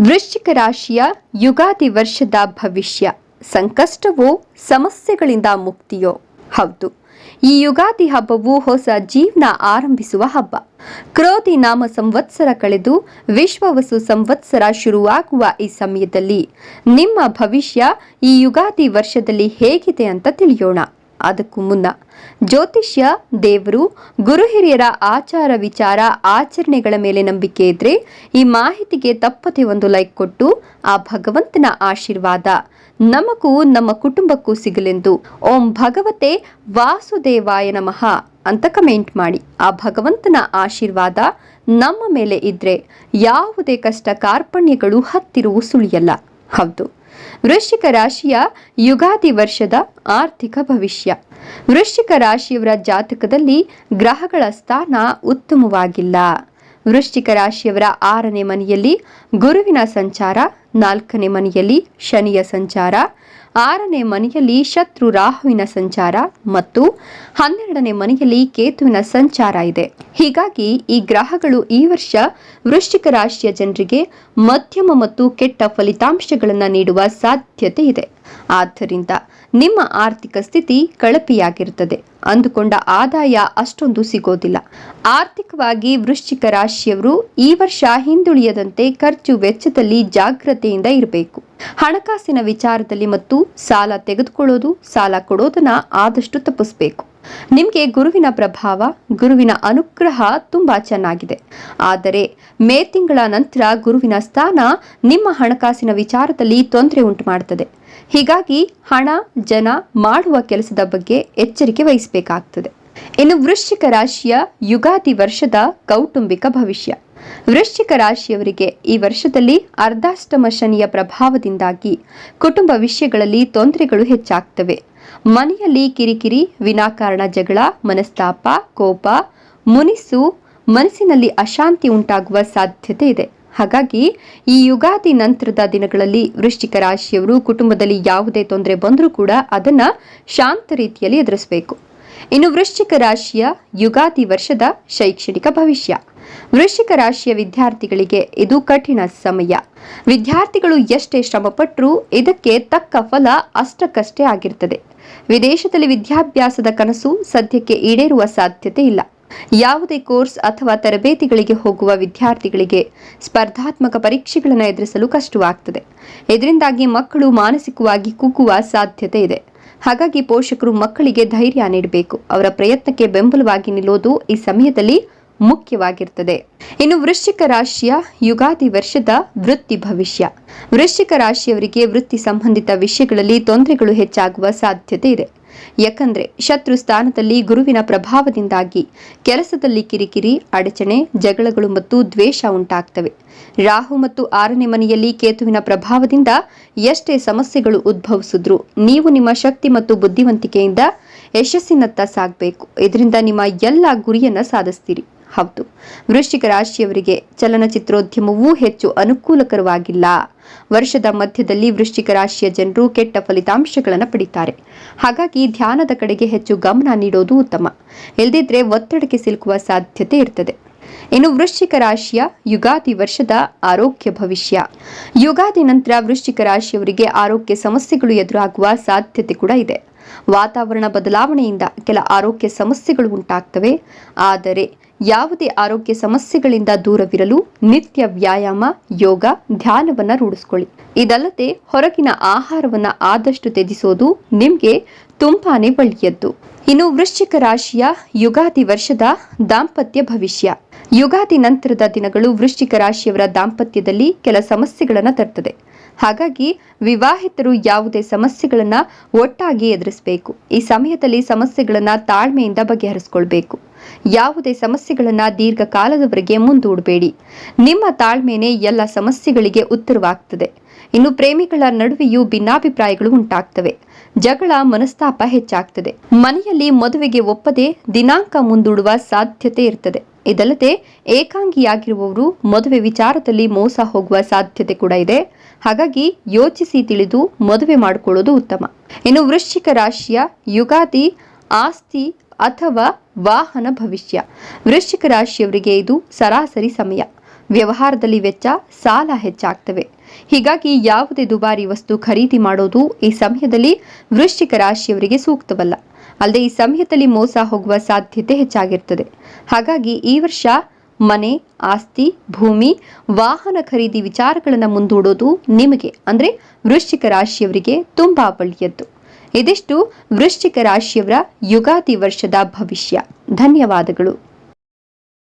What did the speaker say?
ವೃಶ್ಚಿಕ ರಾಶಿಯ ಯುಗಾದಿ ವರ್ಷದ ಭವಿಷ್ಯ. ಸಂಕಷ್ಟವೋ, ಸಮಸ್ಯೆಗಳಿಂದ ಮುಕ್ತಿಯೋ? ಹೌದು. ಈ ಯುಗಾದಿ ಹಬ್ಬವು ಹೊಸ ಜೀವನ ಆರಂಭಿಸುವ ಹಬ್ಬ. ಕ್ರೋಧಿ ನಾಮ ಸಂವತ್ಸರ ಕಳೆದು ವಿಶ್ವವಸು ಸಂವತ್ಸರ ಶುರುವಾಗುವ ಈ ಸಮಯದಲ್ಲಿ ನಿಮ್ಮ ಭವಿಷ್ಯ ಈ ಯುಗಾದಿ ವರ್ಷದಲ್ಲಿ ಹೇಗಿದೆ ಅಂತ ತಿಳಿಯೋಣ. ಅದಕ್ಕೂ ಮುನ್ನ ಜ್ಯೋತಿಷ್ಯ ದೇವರು ಗುರು ಹಿರಿಯರ ಆಚಾರ ವಿಚಾರ ಆಚರಣೆಗಳ ಮೇಲೆ ನಂಬಿಕೆ ಇದ್ರೆ ಈ ಮಾಹಿತಿಗೆ ತಪ್ಪದೆ ಒಂದು ಲೈಕ್ ಕೊಟ್ಟು ಆ ಭಗವಂತನ ಆಶೀರ್ವಾದ ನಮಗೂ ನಮ್ಮ ಕುಟುಂಬಕ್ಕೂ ಸಿಗಲೆಂದು. ಓಂ ಭಗವತೆ ವಾಸುದೇವಾಯ ನಮಃ ಅಂತ ಕಮೆಂಟ್ ಮಾಡಿ. ಆ ಭಗವಂತನ ಆಶೀರ್ವಾದ ನಮ್ಮ ಮೇಲೆ ಇದ್ರೆ ಯಾವುದೇ ಕಷ್ಟ ಕಾರ್ಪಣ್ಯಗಳು ಹತ್ತಿರವು ಸುಳಿಯಲ್ಲ. ಹೌದು. ವೃಶ್ಚಿಕ ರಾಶಿಯ ಯುಗಾದಿ ವರ್ಷದ ಆರ್ಥಿಕ ಭವಿಷ್ಯ. ವೃಶ್ಚಿಕ ರಾಶಿಯವರ ಜಾತಕದಲ್ಲಿ ಗ್ರಹಗಳ ಸ್ಥಾನ ಉತ್ತಮವಾಗಿಲ್ಲ. ವೃಶ್ಚಿಕ ರಾಶಿಯವರ ಆರನೇ ಮನೆಯಲ್ಲಿ ಗುರುವಿನ ಸಂಚಾರ, ನಾಲ್ಕನೇ ಮನೆಯಲ್ಲಿ ಶನಿಯ ಸಂಚಾರ ಆರನೇ ಮನೆಯಲ್ಲಿ ಶತ್ರು ರಾಹುವಿನ ಸಂಚಾರ ಮತ್ತು ಹನ್ನೆರಡನೇ ಮನೆಯಲ್ಲಿ ಕೇತುವಿನ ಸಂಚಾರ ಇದೆ. ಹೀಗಾಗಿ ಈ ಗ್ರಹಗಳು ಈ ವರ್ಷ ವೃಶ್ಚಿಕ ರಾಶಿಯ ಜನರಿಗೆ ಮಧ್ಯಮ ಮತ್ತು ಕೆಟ್ಟ ಫಲಿತಾಂಶಗಳನ್ನು ನೀಡುವ ಸಾಧ್ಯತೆ ಇದೆ. ಆದ್ದರಿಂದ ನಿಮ್ಮ ಆರ್ಥಿಕ ಸ್ಥಿತಿ ಕಳಪೆಯಾಗಿರುತ್ತದೆ. ಅಂದುಕೊಂಡ ಆದಾಯ ಅಷ್ಟೊಂದು ಸಿಗೋದಿಲ್ಲ. ಆರ್ಥಿಕವಾಗಿ ವೃಶ್ಚಿಕ ರಾಶಿಯವರು ಈ ವರ್ಷ ಹಿಂದುಳಿಯದಂತೆ ಖರ್ಚು ವೆಚ್ಚದಲ್ಲಿ ಜಾಗ್ರತೆಯಿಂದ ಇರಬೇಕು. ಹಣಕಾಸಿನ ವಿಚಾರದಲ್ಲಿ ಮತ್ತು ಸಾಲ ತೆಗೆದುಕೊಳ್ಳೋದು, ಸಾಲ ಕೊಡೋದನ್ನ ಆದಷ್ಟು ತಪ್ಪಿಸಬೇಕು. ನಿಮಗೆ ಗುರುವಿನ ಪ್ರಭಾವ, ಗುರುವಿನ ಅನುಗ್ರಹ ತುಂಬಾ ಚೆನ್ನಾಗಿದೆ. ಆದರೆ ಮೇ ತಿಂಗಳ ನಂತರ ಗುರುವಿನ ಸ್ಥಾನ ನಿಮ್ಮ ಹಣಕಾಸಿನ ವಿಚಾರದಲ್ಲಿ ತೊಂದರೆ ಉಂಟು ಮಾಡುತ್ತದೆ ಹೀಗಾಗಿ ಹಣ, ಜನ ಮಾಡುವ ಕೆಲಸದ ಬಗ್ಗೆ ಎಚ್ಚರಿಕೆ ವಹಿಸಬೇಕಾಗ್ತದೆ. ಇನ್ನು ವೃಶ್ಚಿಕ ರಾಶಿಯ ಯುಗಾದಿ ವರ್ಷದ ಕೌಟುಂಬಿಕ ಭವಿಷ್ಯ. ವೃಶ್ಚಿಕ ರಾಶಿಯವರಿಗೆ ಈ ವರ್ಷದಲ್ಲಿ ಅರ್ಧಾಷ್ಟಮ ಶನಿಯ ಪ್ರಭಾವದಿಂದಾಗಿ ಕುಟುಂಬ ವಿಷಯಗಳಲ್ಲಿ ತೊಂದರೆಗಳು ಹೆಚ್ಚಾಗ್ತವೆ. ಮನೆಯಲ್ಲಿ ಕಿರಿಕಿರಿ, ವಿನಾಕಾರಣ ಜಗಳ, ಮನಸ್ತಾಪ, ಕೋಪ, ಮುನಿಸು, ಮನಸ್ಸಿನಲ್ಲಿ ಅಶಾಂತಿ ಉಂಟಾಗುವ ಸಾಧ್ಯತೆ ಇದೆ. ಹಾಗಾಗಿ ಈ ಯುಗಾದಿ ನಂತರದ ದಿನಗಳಲ್ಲಿ ವೃಶ್ಚಿಕ ರಾಶಿಯವರು ಕುಟುಂಬದಲ್ಲಿ ಯಾವುದೇ ತೊಂದರೆ ಬಂದರೂ ಕೂಡ ಅದನ್ನು ಶಾಂತ ರೀತಿಯಲ್ಲಿ ಎದುರಿಸಬೇಕು. ಇನ್ನು ವೃಶ್ಚಿಕ ರಾಶಿಯ ಯುಗಾದಿ ವರ್ಷದ ಶೈಕ್ಷಣಿಕ ಭವಿಷ್ಯ. ವೃಶ್ಚಿಕ ರಾಶಿಯ ವಿದ್ಯಾರ್ಥಿಗಳಿಗೆ ಇದು ಕಠಿಣ ಸಮಯ. ವಿದ್ಯಾರ್ಥಿಗಳು ಎಷ್ಟೇ ಶ್ರಮಪಟ್ಟರೂ ಇದಕ್ಕೆ ತಕ್ಕ ಫಲ ಅಷ್ಟಕ್ಕಷ್ಟೇ ಆಗಿರ್ತದೆ. ವಿದೇಶದಲ್ಲಿ ವಿದ್ಯಾಭ್ಯಾಸದ ಕನಸು ಸದ್ಯಕ್ಕೆ ಈಡೇರುವ ಸಾಧ್ಯತೆ ಇಲ್ಲ. ಯಾವುದೇ ಕೋರ್ಸ್ ಅಥವಾ ತರಬೇತಿಗಳಿಗೆ ಹೋಗುವ ವಿದ್ಯಾರ್ಥಿಗಳಿಗೆ ಸ್ಪರ್ಧಾತ್ಮಕ ಪರೀಕ್ಷೆಗಳನ್ನು ಎದುರಿಸಲು ಕಷ್ಟವಾಗ್ತದೆ. ಇದರಿಂದಾಗಿ ಮಕ್ಕಳು ಮಾನಸಿಕವಾಗಿ ಕುಗ್ಗುವ ಸಾಧ್ಯತೆ ಇದೆ. ಹಾಗಾಗಿ ಪೋಷಕರು ಮಕ್ಕಳಿಗೆ ಧೈರ್ಯ ನೀಡಬೇಕು. ಅವರ ಪ್ರಯತ್ನಕ್ಕೆ ಬೆಂಬಲವಾಗಿ ನಿಲ್ಲೋದು ಈ ಸಮಯದಲ್ಲಿ ಮುಖ್ಯವಾಗಿರ್ತದೆ. ಇನ್ನು ವೃಶ್ಚಿಕ ರಾಶಿಯ ಯುಗಾದಿ ವರ್ಷದ ವೃತ್ತಿ ಭವಿಷ್ಯ. ವೃಶ್ಚಿಕ ರಾಶಿಯವರಿಗೆ ವೃತ್ತಿ ಸಂಬಂಧಿತ ವಿಷಯಗಳಲ್ಲಿ ತೊಂದರೆಗಳು ಹೆಚ್ಚಾಗುವ ಸಾಧ್ಯತೆ ಇದೆ. ಯಾಕಂದ್ರೆ ಶತ್ರು ಸ್ಥಾನದಲ್ಲಿ ಗುರುವಿನ ಪ್ರಭಾವದಿಂದಾಗಿ ಕೆಲಸದಲ್ಲಿ ಕಿರಿಕಿರಿ, ಅಡಚಣೆ, ಜಗಳಗಳು ಮತ್ತು ದ್ವೇಷ ಉಂಟಾಗ್ತವೆ. ರಾಹು ಮತ್ತು ಆರನೇ ಮನೆಯಲ್ಲಿ ಕೇತುವಿನ ಪ್ರಭಾವದಿಂದ ಎಷ್ಟೇ ಸಮಸ್ಯೆಗಳು ಉದ್ಭವಿಸಿದ್ರು ನೀವು ನಿಮ್ಮ ಶಕ್ತಿ ಮತ್ತು ಬುದ್ಧಿವಂತಿಕೆಯಿಂದ ಯಶಸ್ಸಿನತ್ತ ಸಾಗಬೇಕು. ಇದರಿಂದ ನಿಮ್ಮ ಎಲ್ಲ ಗುರಿಯನ್ನ ಸಾಧಿಸ್ತೀರಿ. ಹೌದು. ವೃಶ್ಚಿಕ ರಾಶಿಯವರಿಗೆ ಚಲನಚಿತ್ರೋದ್ಯಮವೂ ಹೆಚ್ಚು ಅನುಕೂಲಕರವಾಗಿಲ್ಲ. ವರ್ಷದ ಮಧ್ಯದಲ್ಲಿ ವೃಶ್ಚಿಕ ರಾಶಿಯ ಜನರು ಕೆಟ್ಟ ಫಲಿತಾಂಶಗಳನ್ನು ಪಡಿತಾರೆ. ಹಾಗಾಗಿ ಧ್ಯಾನದ ಕಡೆಗೆ ಹೆಚ್ಚು ಗಮನ ನೀಡೋದು ಉತ್ತಮ. ಇಲ್ದಿದ್ರೆ ಒತ್ತಡಕ್ಕೆ ಸಿಲುಕುವ ಸಾಧ್ಯತೆ ಇರ್ತದೆ. ಇನ್ನು ವೃಶ್ಚಿಕ ರಾಶಿಯ ಯುಗಾದಿ ವರ್ಷದ ಆರೋಗ್ಯ ಭವಿಷ್ಯ. ಯುಗಾದಿ ನಂತರ ವೃಶ್ಚಿಕ ರಾಶಿಯವರಿಗೆ ಆರೋಗ್ಯ ಸಮಸ್ಯೆಗಳು ಎದುರಾಗುವ ಸಾಧ್ಯತೆ ಕೂಡ ಇದೆ. ವಾತಾವರಣ ಬದಲಾವಣೆಯಿಂದ ಕೆಲ ಆರೋಗ್ಯ ಸಮಸ್ಯೆಗಳು ಉಂಟಾಗ್ತವೆ. ಆದರೆ ಯಾವುದೇ ಆರೋಗ್ಯ ಸಮಸ್ಯೆಗಳಿಂದ ದೂರವಿರಲು ನಿತ್ಯ ವ್ಯಾಯಾಮ, ಯೋಗ, ಧ್ಯಾನವನ್ನು ರೂಢಿಸ್ಕೊಳ್ಳಿ. ಇದಲ್ಲದೆ ಹೊರಗಿನ ಆಹಾರವನ್ನ ಆದಷ್ಟು ತ್ಯಜಿಸೋದು ನಿಮಗೆ ತುಂಬಾನೇ ಒಳ್ಳೆಯದ್ದು. ಇನ್ನು ವೃಶ್ಚಿಕ ರಾಶಿಯ ಯುಗಾದಿ ವರ್ಷದ ದಾಂಪತ್ಯ ಭವಿಷ್ಯ. ಯುಗಾದಿ ನಂತರದ ದಿನಗಳು ವೃಶ್ಚಿಕ ರಾಶಿಯವರ ದಾಂಪತ್ಯದಲ್ಲಿ ಕೆಲ ಸಮಸ್ಯೆಗಳನ್ನು ತರ್ತದೆ. ಹಾಗಾಗಿ ವಿವಾಹಿತರು ಯಾವುದೇ ಸಮಸ್ಯೆಗಳನ್ನ ಒಟ್ಟಾಗಿ ಎದುರಿಸಬೇಕು. ಈ ಸಮಯದಲ್ಲಿ ಸಮಸ್ಯೆಗಳನ್ನ ತಾಳ್ಮೆಯಿಂದ ಬಗೆಹರಿಸಿಕೊಳ್ಬೇಕು. ಯಾವುದೇ ಸಮಸ್ಯೆಗಳನ್ನು ದೀರ್ಘಕಾಲದವರೆಗೆ ಮುಂದೂಡಬೇಡಿ. ನಿಮ್ಮ ತಾಳ್ಮೆನೆ ಎಲ್ಲ ಸಮಸ್ಯೆಗಳಿಗೆ ಉತ್ತರವಾಗ್ತದೆ. ಇನ್ನು ಪ್ರೇಮಿಗಳ ನಡುವೆಯೂ ಭಿನ್ನಾಭಿಪ್ರಾಯಗಳು ಉಂಟಾಗ್ತವೆ. ಜಗಳ ಮನಸ್ತಾಪ ಹೆಚ್ಚಾಗ್ತದೆ. ಮನೆಯಲ್ಲಿ ಮದುವೆಗೆ ಒಪ್ಪದೆ ದಿನಾಂಕ ಮುಂದೂಡುವ ಸಾಧ್ಯತೆ ಇರ್ತದೆ. ಇದಲ್ಲದೆ, ಏಕಾಂಗಿಯಾಗಿರುವವರು ಮದುವೆ ವಿಚಾರದಲ್ಲಿ ಮೋಸ ಹೋಗುವ ಸಾಧ್ಯತೆ ಕೂಡ ಇದೆ. ಹಾಗಾಗಿ ಯೋಚಿಸಿ ತಿಳಿದು ಮದುವೆ ಮಾಡಿಕೊಳ್ಳೋದು ಉತ್ತಮ. ಇನ್ನು ವೃಶ್ಚಿಕ ರಾಶಿಯ ಯುಗಾದಿ ಆಸ್ತಿ ಅಥವಾ ವಾಹನ ಭವಿಷ್ಯ. ವೃಶ್ಚಿಕ ರಾಶಿಯವರಿಗೆ ಇದು ಸರಾಸರಿ ಸಮಯ. ವ್ಯವಹಾರದಲ್ಲಿ ವೆಚ್ಚ ಸಾಲ ಹೆಚ್ಚಾಗ್ತವೆ. ಹೀಗಾಗಿ ಯಾವುದೇ ದುಬಾರಿ ವಸ್ತು ಖರೀದಿ ಮಾಡೋದು ಈ ಸಮಯದಲ್ಲಿ ವೃಶ್ಚಿಕ ರಾಶಿಯವರಿಗೆ ಸೂಕ್ತವಲ್ಲ. ಅಲ್ಲದೆ ಈ ಸಮಯದಲ್ಲಿ ಮೋಸ ಹೋಗುವ ಸಾಧ್ಯತೆ ಹೆಚ್ಚಾಗಿರ್ತದೆ. ಹಾಗಾಗಿ ಈ ವರ್ಷ ಮನೆ, ಆಸ್ತಿ, ಭೂಮಿ, ವಾಹನ ಖರೀದಿ ವಿಚಾರಗಳನ್ನು ಮುಂದೂಡೋದು ನಿಮಗೆ, ಅಂದರೆ ವೃಶ್ಚಿಕ ರಾಶಿಯವರಿಗೆ ತುಂಬಾ ಒಳ್ಳೆಯದ್ದು. ಇದಿಷ್ಟು ವೃಶ್ಚಿಕ ರಾಶಿಯವರ ಯುಗಾದಿ ವರ್ಷದ ಭವಿಷ್ಯ. ಧನ್ಯವಾದಗಳು.